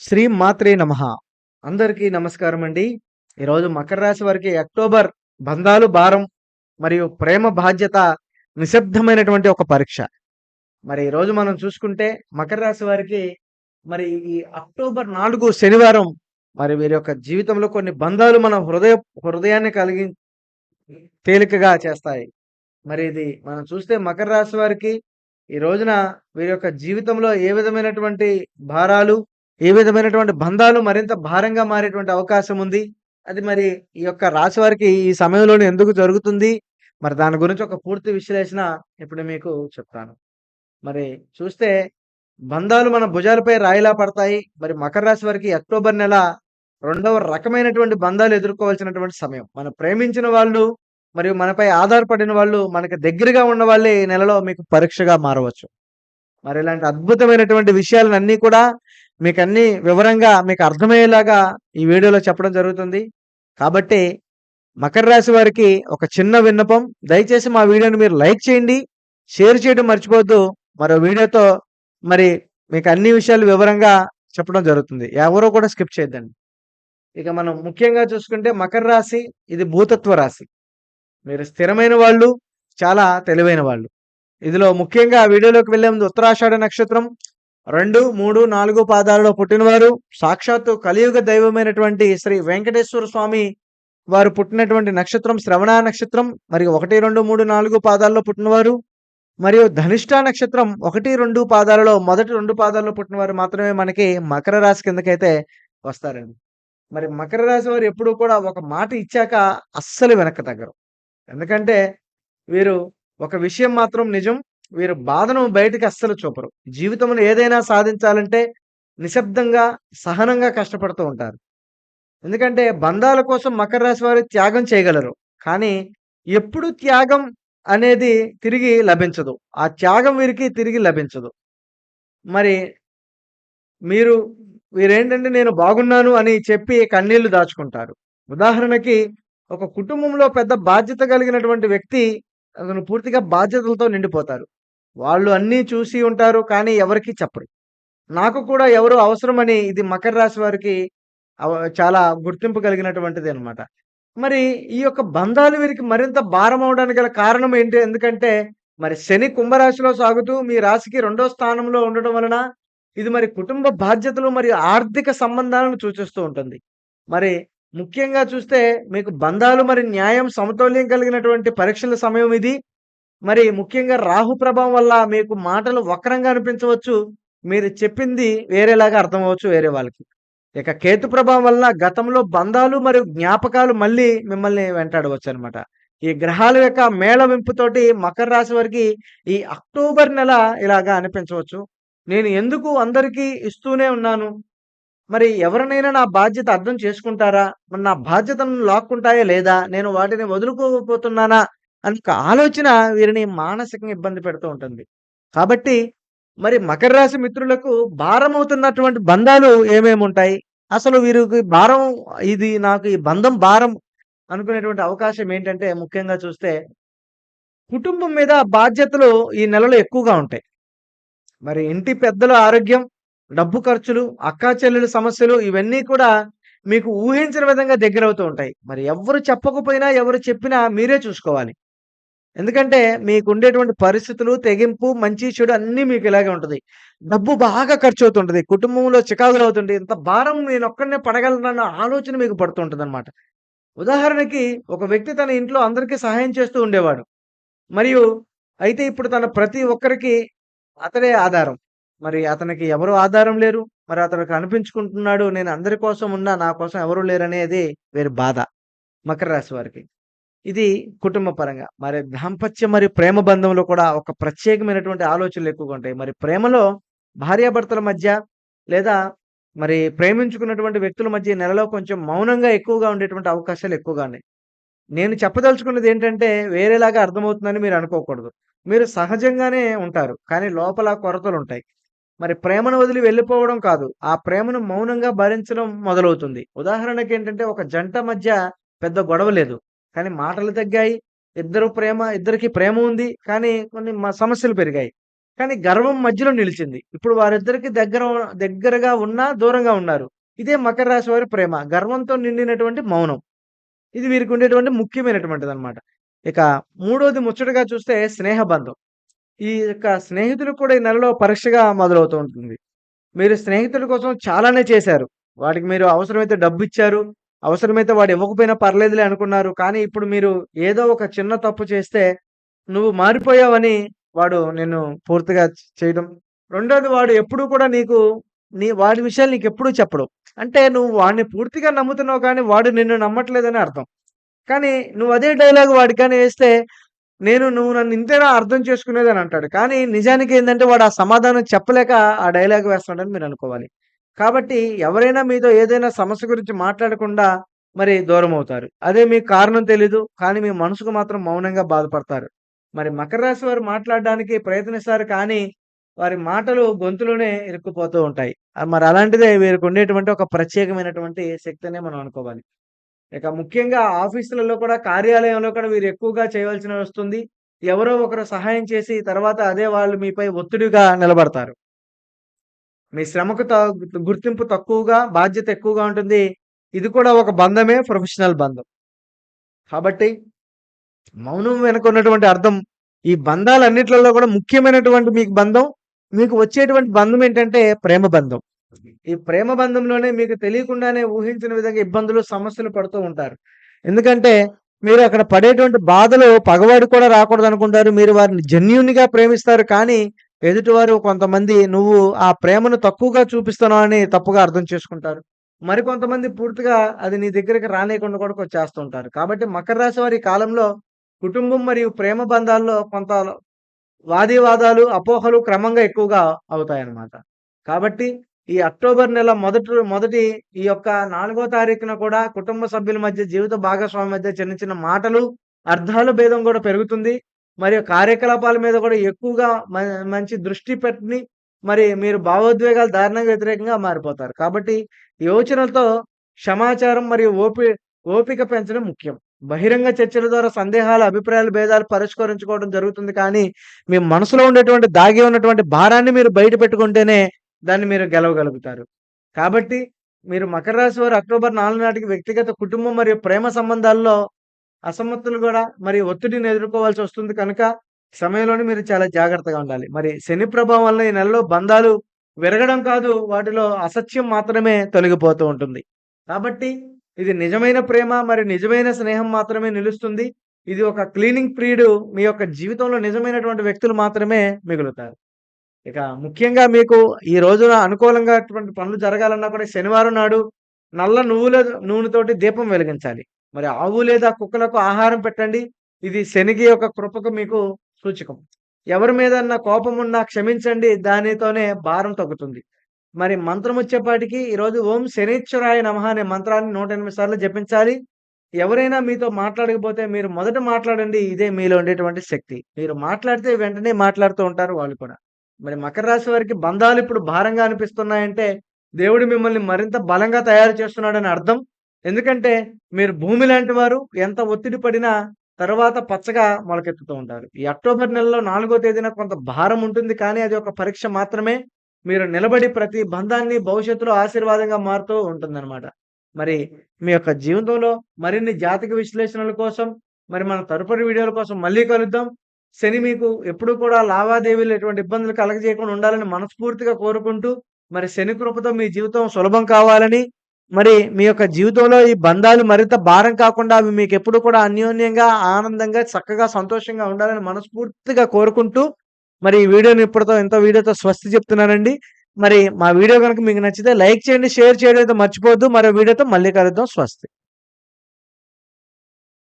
శ్రీ మాత్రే నమ. అందరికీ నమస్కారం అండి ఈరోజు మకర రాశి వారికి అక్టోబర్ బంధాలు భారం మరియు ప్రేమ బాధ్యత నిశ్శబ్దమైనటువంటి ఒక పరీక్ష. మరి ఈరోజు మనం చూసుకుంటే మకర రాశి వారికి మరి ఈ అక్టోబర్ నాలుగు శనివారం మరి వీరి యొక్క జీవితంలో కొన్ని బంధాలు మన హృదయ హృదయాన్ని కలిగి తేలికగా చేస్తాయి. మరి ఇది మనం చూస్తే మకర రాశి వారికి ఈ రోజున వీరి యొక్క జీవితంలో ఏ విధమైనటువంటి భారాలు ఏ విధమైనటువంటి బంధాలు మరింత భారంగా మారేటువంటి అవకాశం ఉంది? అది మరి ఈ యొక్క రాశి వారికి ఈ సమయంలోనే ఎందుకు జరుగుతుంది? మరి దాని గురించి ఒక పూర్తి విశ్లేషణ ఇప్పుడు మీకు చెప్తాను. మరి చూస్తే బంధాలు మన భుజాలపై రాయిలా పడతాయి. మరి మకర రాశి వారికి అక్టోబర్ నెల రెండవ రకమైనటువంటి బంధాలు ఎదుర్కోవాల్సినటువంటి సమయం. మనం ప్రేమించిన వాళ్ళు మరియు మనపై ఆధారపడిన వాళ్ళు మనకి దగ్గరగా ఉన్న వాళ్ళే ఈ నెలలో మీకు పరీక్షగా మారవచ్చు. మరి ఇలాంటి అద్భుతమైనటువంటి విషయాలన్నీ కూడా మీకు అన్ని వివరంగా మీకు అర్థమయ్యేలాగా ఈ వీడియోలో చెప్పడం జరుగుతుంది. కాబట్టి మకర రాశి వారికి ఒక చిన్న విన్నపం. దయచేసి మా వీడియోని మీరు లైక్ చేయండి షేర్ చేయడం మర్చిపోవద్దు. మరో వీడియోతో మరి మీకు అన్ని విషయాలు వివరంగా చెప్పడం జరుగుతుంది. ఎవరో కూడా స్కిప్ చేయొద్దండి. ఇక మనం ముఖ్యంగా చూసుకుంటే మకర రాశి ఇది భూతత్వ రాశి. మీరు స్థిరమైన వాళ్ళు చాలా తెలివైన వాళ్ళు. ఇదిలో ముఖ్యంగా వీడియోలోకి వెళ్ళే ముందు ఉత్తరాషాఢ నక్షత్రం రెండు మూడు నాలుగు పాదాలలో పుట్టినవారు సాక్షాత్తు కలియుగ దైవమైనటువంటి శ్రీ వెంకటేశ్వర స్వామి వారు పుట్టినటువంటి నక్షత్రం శ్రవణ నక్షత్రం మరియు ఒకటి రెండు మూడు నాలుగు పాదాల్లో పుట్టినవారు మరియు ధనిష్ట నక్షత్రం ఒకటి రెండు పాదాలలో మొదటి రెండు పాదాల్లో పుట్టినవారు మాత్రమే మనకి మకర రాశి కిందకైతే వస్తారండి. మరి మకర రాశి వారు ఎప్పుడూ కూడా ఒక మాట ఇచ్చాక అస్సలు వెనక్కి తగ్గరు. ఎందుకంటే వీరు ఒక విషయం మాత్రం నిజం వీరు బాధను బయటికి అస్సలు చూపరు. జీవితంలో ఏదైనా సాధించాలంటే నిశ్శబ్దంగా సహనంగా కష్టపడుతూ ఉంటారు. ఎందుకంటే బంధాల కోసం మకర రాశి వారు త్యాగం చేయగలరు. కానీ ఎప్పుడు త్యాగం అనేది తిరిగి లభించదు. ఆ త్యాగం వీరికి తిరిగి లభించదు. మరి మీరు వీరేంటంటే నేను బాగున్నాను అని చెప్పి కన్నీళ్ళు దాచుకుంటారు. ఉదాహరణకి ఒక కుటుంబంలో పెద్ద బాధ్యత కలిగినటువంటి వ్యక్తి అతను పూర్తిగా బాధ్యతలతో నిండిపోతారు. వాళ్ళు అన్నీ చూసి ఉంటారు కానీ ఎవరికి చెప్పరు. నాకు కూడా ఎవరు అవసరమని ఇది మకర రాశి వారికి అవ- చాలా గుర్తింపు కలిగినటువంటిది అనమాట మరి ఈ యొక్క బంధాలు వీరికి మరింత భారం అవడానికి గల కారణం ఏంటి? ఎందుకంటే మరి శని కుంభరాశిలో సాగుతూ మీ రాశికి రెండో స్థానంలో ఉండడం వలన ఇది మరి కుటుంబ బాధ్యతలు మరియు ఆర్థిక సంబంధాలను సూచిస్తూ ఉంటుంది. మరి ముఖ్యంగా చూస్తే మీకు బంధాలు మరి న్యాయం సమతౌల్యం కలిగినటువంటి పరీక్షల సమయం ఇది. మరి ముఖ్యంగా రాహు ప్రభావం వల్ల మీకు మాటలు వక్రంగా అనిపించవచ్చు. మీరు చెప్పింది వేరేలాగా అర్థమవచ్చు వేరే వాళ్ళకి. ఇక కేతు ప్రభావం వల్ల గతంలో బంధాలు మరియు జ్ఞాపకాలు మళ్ళీ మిమ్మల్ని వెంటాడవచ్చు అనమాట ఈ గ్రహాల యొక్క మేళవింపుతోటి మకర రాశి వారికి ఈ అక్టోబర్ నెల ఇలాగా అనిపించవచ్చు. నేను ఎందుకు అందరికీ ఇస్తూనే ఉన్నాను? మరి ఎవరినైనా నా బాధ్యత అర్థం చేసుకుంటారా? మరి నా బాధ్యతను లాక్కుంటాయా లేదా? నేను వాటిని వదులుకోకపోతున్నానా? అని ఒక ఆలోచన వీరిని మానసికంగా ఇబ్బంది పెడుతూ ఉంటుంది. కాబట్టి మరి మకర రాశి మిత్రులకు భారం అవుతున్నటువంటి బంధాలు ఏమేమి ఉంటాయి? అసలు వీరికి భారం ఇది నాకు ఈ బంధం భారం అనుకునేటువంటి అవకాశం ఏంటంటే ముఖ్యంగా చూస్తే కుటుంబం మీద బాధ్యతలు ఈ నెలలో ఎక్కువగా ఉంటాయి. మరి ఇంటి పెద్దల ఆరోగ్యం డబ్బు ఖర్చులు అక్కా చెల్లెల సమస్యలు ఇవన్నీ కూడా మీకు ఊహించిన విధంగా దగ్గర అవుతూ ఉంటాయి. మరి ఎవరు చెప్పకపోయినా ఎవరు చెప్పినా మీరే చూసుకోవాలి. ఎందుకంటే మీకు ఉండేటువంటి పరిస్థితులు తెగింపు మంచి చెడు అన్నీ మీకు ఇలాగే ఉంటుంది. డబ్బు బాగా ఖర్చు అవుతుంటుంది కుటుంబంలో చికాకులు అవుతుంటుంది ఇంత భారం నేను ఒక్కడనే పడగలనన్న ఆలోచన మీకు పడుతుంటుంది అనమాట ఉదాహరణకి ఒక వ్యక్తి తన ఇంట్లో అందరికీ సహాయం చేస్తూ ఉండేవాడు. మరియు అయితే ఇప్పుడు తన ప్రతి ఒక్కరికి అతడే ఆధారం. మరి అతనికి ఎవరు ఆధారం లేరు? మరి అతనికి అనిపించుకుంటున్నాడు నేను అందరి కోసం ఉన్నా నా కోసం ఎవరు లేరు అనేది వీరి బాధ. మకర రాశి వారికి. ఇది కుటుంబ పరంగా మరి దాంపత్య మరి ప్రేమ బంధంలో కూడా ఒక ప్రత్యేకమైనటువంటి ఆలోచనలు ఎక్కువగా ఉంటాయి. మరి ప్రేమలో భార్యాభర్తల మధ్య లేదా మరి ప్రేమించుకున్నటువంటి వ్యక్తుల మధ్య నెలలో కొంచెం మౌనంగా ఎక్కువగా ఉండేటువంటి అవకాశాలు ఎక్కువగా ఉన్నాయి. నేను చెప్పదలుచుకున్నది ఏంటంటే వేరేలాగా అర్థమవుతుందని మీరు అనుకోకూడదు. మీరు సహజంగానే ఉంటారు కానీ లోపల కొరతలు ఉంటాయి. మరి ప్రేమను వదిలి వెళ్ళిపోవడం కాదు ఆ ప్రేమను మౌనంగా భరించడం మొదలవుతుంది. ఉదాహరణకి ఏంటంటే ఒక జంట మధ్య పెద్ద గొడవ లేదు. కానీ మాటలు తగ్గాయి ఇద్దరు ప్రేమ ఇద్దరికి ప్రేమ ఉంది కానీ కొన్ని సమస్యలు పెరిగాయి కానీ గర్వం మధ్యలో నిలిచింది. ఇప్పుడు వారిద్దరికి దగ్గర దగ్గరగా ఉన్నా, దూరంగా ఉన్నారు. ఇదే మకర రాశి వారి ప్రేమ. గర్వంతో నిండినటువంటి మౌనం. ఇది వీరికి ఉండేటువంటి ముఖ్యమైనటువంటిది అనమాట ఇక మూడోది ముచ్చటగా చూస్తే స్నేహబంధం. ఈ యొక్క స్నేహితులు కూడా ఈ నెలలో పరీక్షగా మొదలవుతూ ఉంటుంది. మీరు స్నేహితుల కోసం చాలానే చేశారు. వాటికి మీరు అవసరమైతే డబ్బు ఇచ్చారు అవసరమైతే వాడు ఇవ్వకపోయినా పర్లేదులే అనుకున్నారు. కానీ ఇప్పుడు మీరు ఏదో ఒక చిన్న తప్పు చేస్తే నువ్వు మారిపోయావని వాడు నిన్ను పూర్తిగా చేయడం. రెండోది వాడు ఎప్పుడూ కూడా నీకు నీ వాడి విషయాలు నీకు ఎప్పుడూ చెప్పడు. అంటే నువ్వు వాడిని పూర్తిగా నమ్ముతున్నావు కానీ వాడు నిన్ను నమ్మట్లేదని అర్థం. కానీ నువ్వు అదే డైలాగ్ వాడికని వేస్తే నేను నువ్వు నన్ను ఇంతేనా అర్థం చేసుకునేదని అంటాడు. కానీ నిజానికి ఏంటంటే వాడు ఆ సమాధానం చెప్పలేక ఆ డైలాగ్ వేస్తున్నాడని మీరు అనుకోవాలి. కాబట్టి ఎవరైనా మీతో ఏదైనా సమస్య గురించి మాట్లాడకుండా మరి దూరం అవుతారు అదే మీకు కారణం తెలీదు. కానీ మీ మనసుకు మాత్రం మౌనంగా బాధపడతారు. మరి మకర రాశి వారు మాట్లాడడానికి ప్రయత్నిస్తారు కానీ వారి మాటలు గొంతులోనే ఇరుక్కుపోతూ ఉంటాయి. మరి అలాంటిదే వీరికి ఉండేటువంటి ఒక ప్రత్యేకమైనటువంటి శక్తినే మనం అనుకోవాలి. ఇక ముఖ్యంగా ఆఫీసులలో కూడా కార్యాలయంలో కూడా వీరు ఎక్కువగా చేయవలసిన వస్తుంది. ఎవరో ఒకరు సహాయం చేసి తర్వాత అదే వాళ్ళు మీపై ఒత్తిడిగా నిలబడతారు. మీ శ్రమకు గుర్తింపు తక్కువగా, బాధ్యత ఎక్కువగా ఉంటుంది. ఇది కూడా ఒక బంధమే ప్రొఫెషనల్ బంధం. కాబట్టి మౌనం వెనుక ఉన్నటువంటి అర్థం ఈ బంధాలన్నిట్లలో కూడా ముఖ్యమైనటువంటి మీకు బంధం, మీకు వచ్చేటువంటి బంధం ఏంటంటే ప్రేమ బంధం. ఈ ప్రేమ బంధంలోనే మీకు తెలియకుండానే ఊహించిన విధంగా ఇబ్బందులు, సమస్యలు పడుతూ ఉంటారు. ఎందుకంటే మీరు అక్కడ పడేటువంటి బాధలు పగవాడు కూడా రాకూడదనుకుంటారు. మీరు వారిని జన్యునిగా ప్రేమిస్తారు. కానీ ఎదుటివారు కొంతమంది నువ్వు ఆ ప్రేమను తక్కువగా చూపిస్తున్నావు అని తప్పుగా అర్థం చేసుకుంటారు. మరికొంతమంది పూర్తిగా అది నీ దగ్గరికి రానేయకుండా కూడా చేస్తుంటారు కాబట్టి మకర రాశి వారి కాలంలో కుటుంబం మరియు ప్రేమ బంధాల్లో కొంత వాదీవాదాలు, అపోహలు క్రమంగా ఎక్కువగా అవుతాయన్నమాట. కాబట్టి ఈ అక్టోబర్ నెల మొదటి మొదటి ఈ యొక్క నాలుగో తారీఖున కూడా కుటుంబ సభ్యుల మధ్య, జీవిత భాగస్వామి మధ్య చిన్న చిన్న మాటలు, అర్థాల భేదం కూడా పెరుగుతుంది. మరియు కార్యకలాపాల మీద కూడా ఎక్కువగా మ మంచి దృష్టి పెట్టి మరి మీరు భావోద్వేగాలు దారుణంగా వ్యతిరేకంగా మారిపోతారు. కాబట్టి యోచనలతో క్షమాచారం మరియు ఓపి ఓపిక పెంచడం ముఖ్యం. బహిరంగ చర్చల ద్వారా సందేహాలు, అభిప్రాయాలు భేదాలు పరిష్కరించుకోవడం జరుగుతుంది. కానీ మీ మనసులో ఉండేటువంటి దాగి ఉన్నటువంటి భారాన్ని మీరు బయట పెట్టుకుంటేనే దాన్ని మీరు గెలవగలుగుతారు. కాబట్టి మీరు మకర రాశి వారు అక్టోబర్ నాలుగు నాటికి వ్యక్తిగత కుటుంబం మరియు ప్రేమ సంబంధాల్లో అసమర్థులు కూడా మరి ఒత్తిడిని ఎదుర్కోవాల్సి వస్తుంది కనుక సమయంలోనే మీరు చాలా జాగ్రత్తగా ఉండాలి. మరి శని ప్రభావం వల్ల ఈ నెలలో బంధాలు విరగడం కాదు వాటిలో అసత్యం మాత్రమే తొలగిపోతూ ఉంటుంది. కాబట్టి ఇది నిజమైన ప్రేమ మరి నిజమైన స్నేహం మాత్రమే నిలుస్తుంది. ఇది ఒక క్లీనింగ్ పీరియడ్ మీ యొక్క జీవితంలో నిజమైనటువంటి వ్యక్తులు మాత్రమే మిగులుతారు. ఇక ముఖ్యంగా మీకు ఈ రోజున అనుకూలంగా అటువంటి పనులు జరగాలన్నా కూడా శనివారం నాడు నల్ల నువ్వుల నూనెతోటి దీపం వెలిగించాలి. మరి ఆవు లేదా కుక్కలకు ఆహారం పెట్టండి. ఇది శనిగి యొక్క కృపకు మీకు సూచకం. ఎవరి మీద కోపం ఉన్నా క్షమించండి. దానితోనే భారం తగ్గుతుంది. మరి మంత్రం వచ్చేపాటికి ఈరోజు ఓం శనీశ్వరాయ నమః అనే మంత్రాన్ని 108 సార్లు జపించాలి. ఎవరైనా మీతో మాట్లాడకపోతే మీరు మొదట మాట్లాడండి. ఇదే మీలో ఉండేటువంటి శక్తి. మీరు మాట్లాడితే వెంటనే మాట్లాడుతూ ఉంటారు వాళ్ళు కూడా. మరి మకర రాశి వారికి బంధాలు ఇప్పుడు భారంగా అనిపిస్తున్నాయంటే దేవుడు మిమ్మల్ని మరింత బలంగా తయారు చేస్తున్నాడని అర్థం. ఎందుకంటే మీరు భూమి లాంటి వారు. ఎంత ఒత్తిడి పడినా తర్వాత పచ్చగా మొలకెత్తుతూ ఉంటారు. ఈ అక్టోబర్ నెలలో నాలుగో తేదీన కొంత భారం ఉంటుంది. కానీ అది ఒక పరీక్ష మాత్రమే. మీరు నిలబడి ప్రతి బంధాన్ని భవిష్యత్తులో ఆశీర్వాదంగా మారుతూ ఉంటుందన్నమాట. మరి మీ యొక్క జీవితంలో మరిన్ని జాతక విశ్లేషణల కోసం మరి మన తదుపరి వీడియోల కోసం మళ్ళీ కలుద్దాం. శని మీకు ఎప్పుడూ కూడా లావాదేవీలు ఎటువంటి ఇబ్బందులు కలగజేయకుండా ఉండాలని మనస్ఫూర్తిగా కోరుకుంటూ మరి శని కృపతో మీ జీవితం సులభం కావాలని మరి మీ యొక్క జీవితంలో ఈ బంధాలు మరింత భారం కాకుండా అవి మీకెప్పుడు కూడా అన్యోన్యంగా, ఆనందంగా, చక్కగా, సంతోషంగా ఉండాలని మనస్ఫూర్తిగా కోరుకుంటూ మరి ఈ వీడియోని ఇప్పటితో ఇంత వీడియోతో స్వస్తి చెప్తున్నానండి. మరి మా వీడియో కనుక మీకు నచ్చితే లైక్ చేయండి, షేర్ చేయడం అయితే మర్చిపోద్దు మరో వీడియోతో మళ్ళీ కలుద్దాం. స్వస్తి.